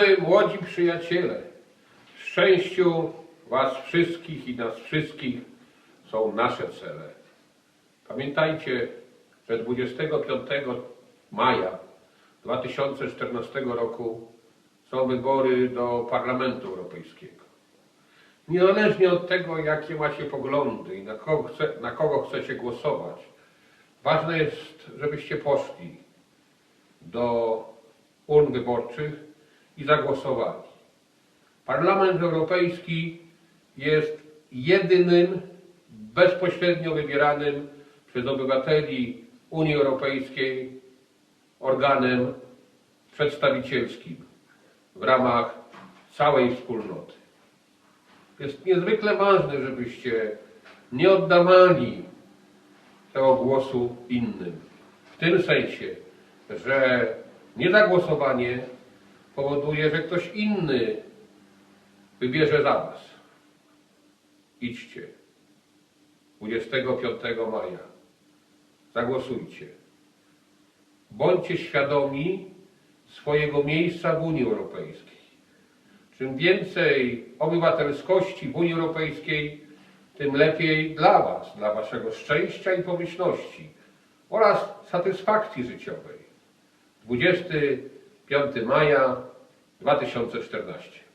Drodzy młodzi przyjaciele, szczęściu Was wszystkich i nas wszystkich są nasze cele. Pamiętajcie, że 25 maja 2014 roku są wybory do Parlamentu Europejskiego. Niezależnie od tego, jakie macie poglądy i na kogo, chce, na kogo chcecie głosować, ważne jest, żebyście poszli do urn wyborczych i zagłosowali. Parlament Europejski jest jedynym bezpośrednio wybieranym przez obywateli Unii Europejskiej organem przedstawicielskim w ramach całej wspólnoty. Jest niezwykle ważne, żebyście nie oddawali tego głosu innym. W tym sensie, że niezagłosowanie powoduje, że ktoś inny wybierze za was. Idźcie. 25 maja. Zagłosujcie. Bądźcie świadomi swojego miejsca w Unii Europejskiej. Czym więcej obywatelskości w Unii Europejskiej, tym lepiej dla Was, dla Waszego szczęścia i pomyślności oraz satysfakcji życiowej. 25 maja 2014